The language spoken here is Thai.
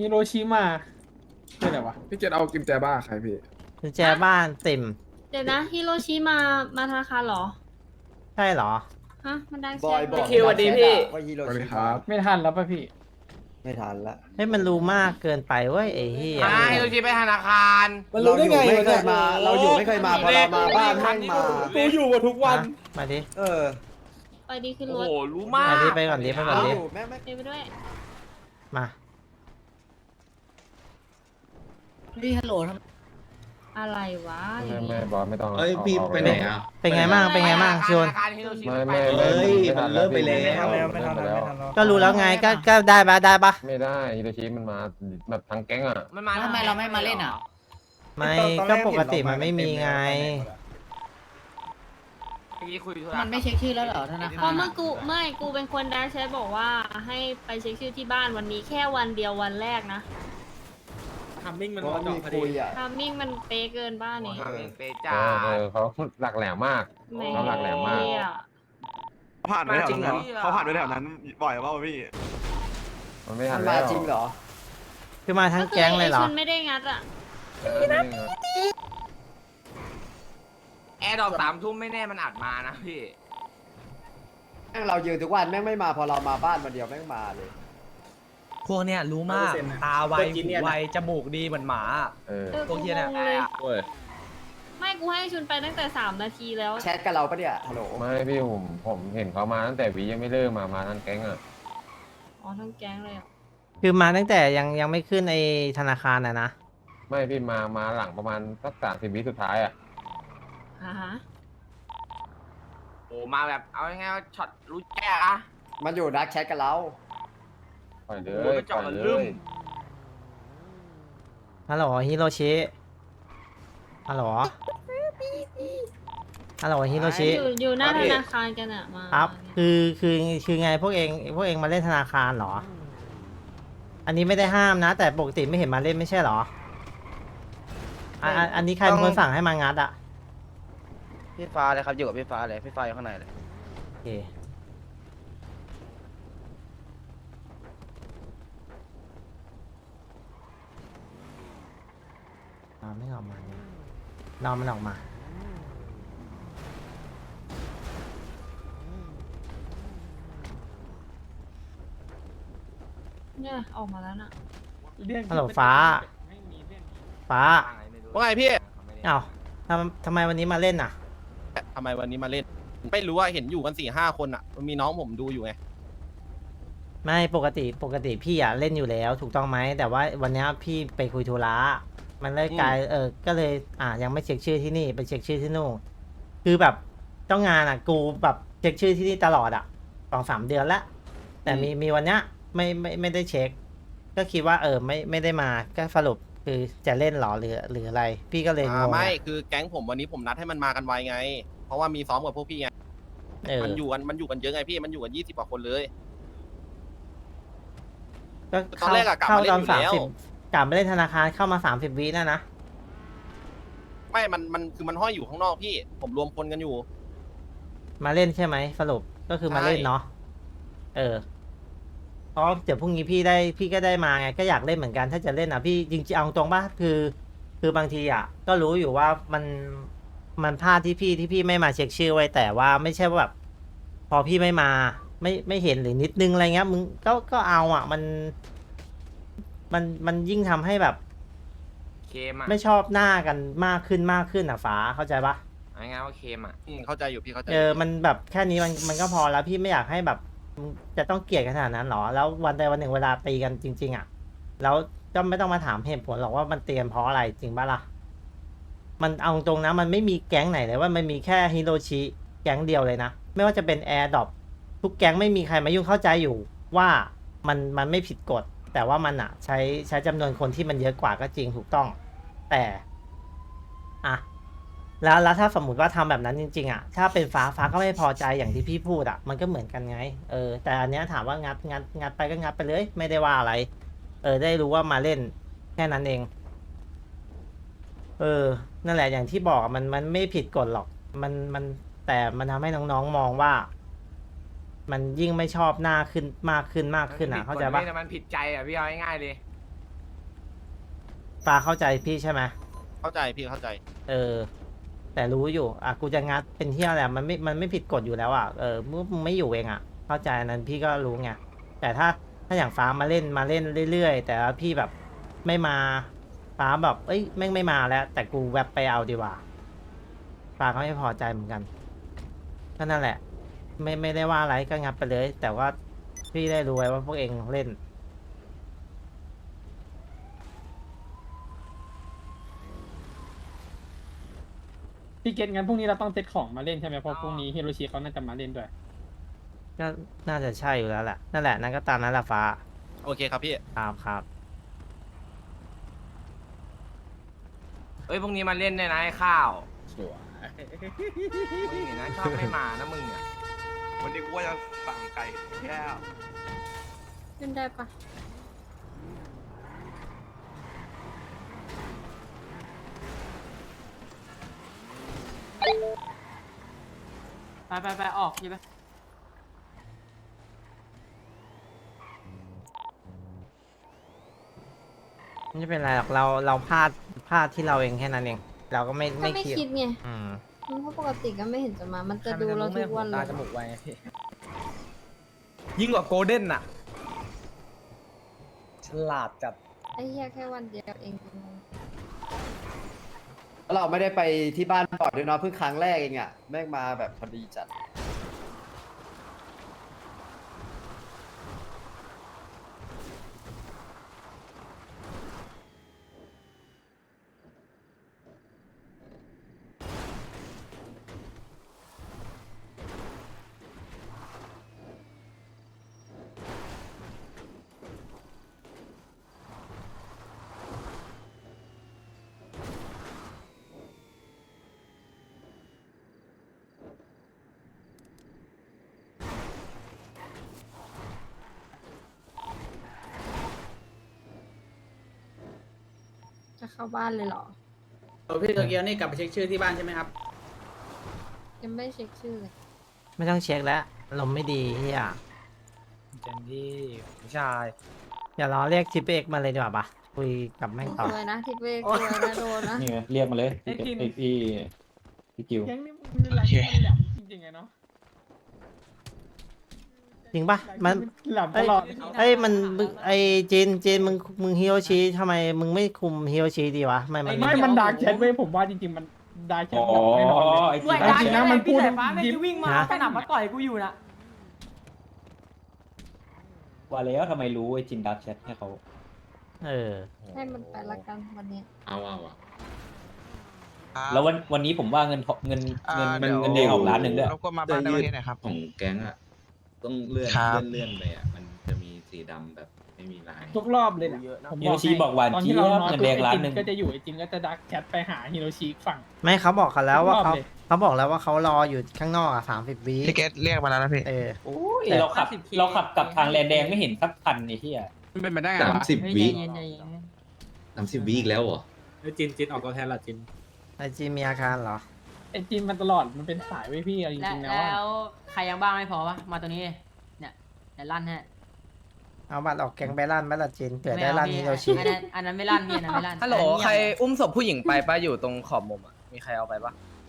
ฮิโรชิมาคืออะไรวะ พี่เกดเอากิมแจบ้าใครพี่ กุญแจบ้านเต็มเดี๋ยวนะ ฮิโรชิมา มาธนาคารเหรอ ใช่เหรอ ฮะ มันดังบอยบอกคิวสวัสดีพี่ ว่าฮิโรสวัสชิดีครับ ไม่ทันแล้วป่ะพี่ ไม่ทันละเฮ้ยมันรู้มากเกินไปเว้ยไอ้เหี้ยอ่าฮิโรชิไปธนาคาร มันรู้ได้ไงไม่เคยมา เราอยู่ไม่เคยมาพอเรามาบ้านแม่งมา กูอยู่มาทุกวันอะมาดิเออไปดีขึ้นโอ้รถโหรู้มากไปดิไปก่อนดิไปก่อนเราดิ อยู่แม่งไม่ไปไปด้วย มา พี่ฮัลโหลทำอะไรวะไม่ไม่บอสไม่ต้องเอ้ยอาพี่อาไปไหนอะ เป็นไงบ้าง เป็นไงบ้างชวนธนาคารฮิโรชิไม่ไปไม่เอ้ไม่ยไม่ทันมันเลิกไปแล้วพี่เลิกไปแล้ว ก็รู้แล้วไง ก็ ก็ได้ปะได้ปะไม่ได้ฮิโรชิมันมาแบบทั้งแก๊งอะ มันมาทำไมเราไม่มาเล่นอะ ไม่ ก็ปกติมันไม่มีไงเมื่อกี้คุยธุระมันไม่เช็คชื่อแล้วเหรอธนาเพคารราะเมื่อะอกูไม่กูเป็นคนดักแชทบอกว่าให้ไปเช็คชื่อที่บ้านวันนี้แค่วันเดียววันแรกนะ ทำมิ่งมันเพราะรอว่าจอมีพอคุดียอะทามมิ่งมันเป๊ะเกินบ้านนี่ทำเองเปเอจ่าอเออเขาหลักแหลมมาก แหม่เขาหลักแหลมมาก เนี่ยผ่านไปแถวนั้นมาจริงเหรอ เขาผ่านไปแถวนั้นบ่อยเปล่าพี่ มันไม่มัทันนแล้มาวจริงเหรอ คือมาทั้งแก๊งเลยเหรอ ก็คืไชุนไม่ได้งัดอะเออไม่ไงแอร์ดอกสามทุ่มไม่แน่มันอัดมานะพี่ แม่งเรายืนทุกวันแม่งไม่มาพอเรามาบ้านวันเดียวแม่งมาเลย พวกเนี้ยรู้มากตาไวหูไวจมูกดีเหมือนหมา เออเออพวกูกเหี้ยเนี่ย งงเลยโอ้ยไม่กูให้ชุนไปตั้งแต่สามนาทีแล้วแชทกับเราปะเนี่ยฮัลโหลไม่พี่ผมผมเห็นเขามาตั้งแต่วียังไม่เริ่มมามาทั้งแก๊งอะอ๋อทั้งแก๊งเลยอะคือมาตั้งแต่ยังยังไม่ขึ้นไอธนาคารอะนะ ไม่พี่มามาหลังประมาณสักสามสิบวิสุดท้ายอะอ่าฮะโอ้มาแบบเอาง่ายๆว่าช็อตรู้แจ้อะมันอยู่ดักแชทกับเราป ล่อยเลโอ้โหยมันปเจาะล่อยมันเลลืมยฮัลโหลฮิโรชิ ฮัลโหล ฮัลโหลฮิโรชิ อยู่อยู่หน้าธนาคารกันอะมาครับ คือคือคือไงพวกเองพวกเองมาเล่นธนาคารเหรอ อันนี้ไม่ได้ห้ามนะ แต่ปกติไม่เห็นมาเล่นไม่ใช่เหรออะอะอันนี้ใครเป็นคนสั่งให้มางัดอะพี่ฟ้าเลยครับอยู่กับพี่ฟ้าเลยพี่ฟ้าอยู่ข้างในเลยโอเค อ่าไม่ออกมาเนี่ยนอนมันออกมา เนี่ยออกมาแล้วน่ะ ฮัลโหลฟ้า ฟ้าว่าไงพี่เอ้าทำทำไมวันนี้มาเล่นอะ ทำไมวันนี้มาเล่น ไม่รู้ว่าเห็นอยู่กันสี่ห้าคนอะ มันมีน้องผมดูอยู่ไง ไม่ปกติปกติพี่อะเล่นอยู่แล้ว ถูกต้องไหมแต่ว่าวันเนี้ยพี่ไปคุยธุระ มันเลยกลายเออก็เลย อ่า ยังไม่เช็คชื่อที่นี่ไปเช็คชื่อที่นู่นคือแบบต้องงานอะ กูแบบเช็คชื่อที่นี่ตลอดอะสองสามเดือนละแต่มีมีวันเนี้ยไม่ไม่ไม่ได้เช็ค ก็คิดว่าเออไม่ไม่ได้มาก็สรุปคือจะเล่นเหรอหรือหรืออะไร พี่ก็เลยงอ่างไม่อะคือแก๊งผมวันนี้ผมนัดให้มันมากันไวไง เพราะว่ามีซ้อมกับพวกพี่ไงเออมันอยู่กันมันอยู่กันเยอะไงพี่มันอยู่กันยี่สิบกว่าคนเลย ก็ตอนแรกอะกลับเข้ามาเล่ตอนนอยู่สามแล้ว สิบ กลับมาเล่นธนาคารเข้ามาสามสิบวินะนะ ไม่ มัน มันคือมันห้อยอยู่ข้างนอกพี่ ผมรวมคนกันอยู่ มาเล่นใช่ไหมสรุปก็คือมาเล่นใช่เนาะเออเพราะเดี๋ยวพรุ่งนี้พี่ได้พี่ก็ได้มาไงก็อยากเล่นเหมือนกัน ถ้าจะเล่นอะพี่จริงๆเอาตรงป่ะคือ คือบางทีอะ ก็รู้อยู่ว่ามันมันพลาดที่พี่ที่พี่ไม่มาเช็คชื่อไว้แต่ว่าไม่ใช่ว่าแบบพอพี่ไม่มา ไม่ไม่เห็นหรือนิดนึงอะไรเงี้ยมึงก็ก็เอาอะ มัน มันมันยิ่งทำให้แบบเคมอะไม่ชอบหน้ากันมากขึ้นมากขึ้นอะฟ้าเข้าใจปะเอาง่ายๆว่าเคมอะอืมเข้าใจอยู่พี่เข้าใจเออมันแบบแค่นี้มันมันก็พอแล้วพี่ไม่อยากให้แบบมึงจะต้องเกลียดกันขนาดนั้นหรอ แล้ววันใดวันหนึ่งเวลาตีกันจริง ๆ อะ แล้วก็ไม่ต้องมาถามเหตุผลหรอกว่ามันเตียนเพราะอะไรจริงปะล่ะมันเอาตรงนะมันไม่มีแก๊งไหนเลยว่ามันมีแค่ฮิโรชิแก๊งเดียวเลยนะ ไม่ว่าจะเป็นแอร์ดอปทุกแก๊งไม่มีใครมายุ่งเข้าใจอยู่ว่ามันมันไม่ผิดกฎ แต่ว่ามันอะใช้ใช้จำนวนคนที่มันเยอะกว่าก็จริงถูกต้อง แต่อะแล้วแล้วถ้าสมมติว่าทำแบบนั้นจริงๆอะถ้าเป็นฟ้าฟ้าก็ไม่พอใจอย่างที่พี่พูดอะมันก็เหมือนกันไง เออ แต่อันเนี้ยถามว่างัดงัดงัดไปก็งัดไปเลย ไม่ได้ว่าอะไร เออ ได้รู้ว่ามาเล่นแค่นั้นเอง เออ นั่นแหละอย่างที่บอกมันมันไม่ผิดกฎหรอก มันมันแต่มันทำให้น้องๆมองว่า มันยิ่งไม่ชอบหน้าขึ้นมากขึ้นมากขึ้นอะ เข้าใจปะแต่มันผิดใจอะพี่เอาง่ายๆเลยฟ้าเข้าใจพี่ใช่ไหมเข้าใจพี่เข้าใจ เออ แต่รู้อยู่ อะกูจะงัดเป็นเที่ยอะไรมันไม่มันไม่ผิดกฎอยู่แล้วอะเออมึงมึงไม่อยู่เองอะ เข้าใจอันนั้นพี่ก็รู้ไงแต่ถ้าถ้าอย่างฟ้ามาเล่นมาเล่นเรื่อยๆ แต่ว่าพี่แบบไม่มาฟ้าแบบเอ้ยแม่งไม่มาแล้ว แต่กูแวบไปเอาดีกว่าฟ้าก็ไม่พอใจเหมือนกันก็นั่นแหละ ไม่ไม่ได้ว่าอะไรก็งัดไปเลย แต่ว่าพี่ได้รู้ไว้ว่าพวกเองเล่น พี่เกตงั้นพรุ่งนี้เราต้องเซตของมาเล่นใช่ไหมเพราะพรุ่งนี้ฮิโรชิเขาน่าจะมาเล่นด้วย ก็น่าจะใช่อยู่แล้วแหละนั่นแหละนั่นก็ตามนั้นแหละฟ้าโอเคครับพี่ ครับครับเอ้ยพรุ่งนี้มาเล่นด้วยนะไอ้ข้าวสวยมึงเนี่ยนะชอบไม่มานะมึงเนี่ย วันนี้กูว่าจะสั่งไก่แก้วขึ้นได้ปะไปไปไปออกใช่ไหมไม่เป็นไรหรอกเราเราพลาดพลาดที่เราเองแค่นั้นเอง เราก็ไม่ก็ไม่ไม่คิดคิดไง อืม เพราะปกติก็ไม่เห็นจะมา มันจะดูเราทุกวันเลยยิ่งกว่าโกลเด้นอะ ฉลาดจัด ไอ้เหี้ยแค่วันเดียวเองแล้วเราไม่ได้ไปที่บ้านบ่อยด้วยเนาะเพิ่งครั้งแรกเองอะแม่งมาแบบพอดีจัด เข้าบ้านเลยเหรอพี่โตเกียวนี่กลับไปเช็คชื่อที่บ้านใช่ไหมครับ ยังไม่เช็คชื่อเลยไม่ต้องเช็คแล้วลมณ์ไม่ดีเฮียเจนที่ผู้ชายอย่ารอเรียกทิปเอกมาเลยดีกว่าปะคุยกับแม่งต่อสวยนะทิปเวกสวยนะโดนนะ นี่ไงเรียกมาเลยไอ้จิน ไอพี่พี่กิว แก๊งนี้มันแหลมมันแหลมจริงๆไงเนาะ จริงปะมันแหลมตลอดเอ้ยมันมึงไอ้จีนจีนมึงมึงฮิโรชิทำไมมึงไม่คุมฮิโรชิดีวะไม่มันไม่มันดาร์กแชทเว้ยผมว่าจริงๆมันดาร์กแชทอ๋อแบบแน่นอนเลยไอ้ด้วยที่จริงๆนะมันพูดยิ้ม วิ่งมาสนับมาต่อยกูอยู่นะว่าแล้วทำไมรู้ไอ้จินดักแชทให้เขาเออ ให้มันไปละกันวันนี้ เอาเอาอะแล้ววันวันนี้ผมว่าเงินเงินเงินเงินเงินเดือนออกล้านหนึ่งด้วย รบกวนมาบ้านในวันนี้หน่อยครับ ของแก๊งอะ ต้องเลื่อนครับ เลื่อนเลื่อนไปอะมันจะมีสีดำแบบไม่มีลาย ทุกรอบเลยนะเยอะนะผมฮิโรชิบอกหวานตอนเจี๊ที่ยเราบนอนเงินตัวแดไอ้งล้านจินหนึ่ง ก็จะอยู่ไอ้จินก็จะดักแชทไปหาฮิโรชิอีกฝั่ง ไม่เขาบอกกันแล้วว่าทุกรอบเขาเลย เขาบอกแล้วว่าเขารออยู่ข้างนอกอะสามสิบวิพี่เกตเรียกมาแล้วนะพี่ เออ โอ้ยเราขับเราขับกลับทางแลนแดงไม่เห็นสักคันไอ้เหี้ย มันเป็นไปได้ไงสามวะสิบ วิเย็นใจเย็นสามสิบวิอีกแล้วเหรอจินจินออกตัวแทนละจินไอจีนมีอาการเหรอ ไอ้จินมันตลอดมันเป็นสายไว้ยพี่เอาจและริงๆนะแล้ว่าวใครยังบ้างไม่พอวะมาตัวนี้เลยเนี่ยเดี๋ยวลั่นฮะเอาบัตรออกแกงไปลั่นไหมล่ะจีนเกิดได้ลั่นฮิโรชิอันนั้นอันนั้นไม่ลั่นพี่อันนั้นไม่ลั่นฮัลโหลอันนั้นเงียบใครอุ้มศพผู้หญิงไปปะอยู่ตรงขอบมุมอะ มีใครเอาไปปะ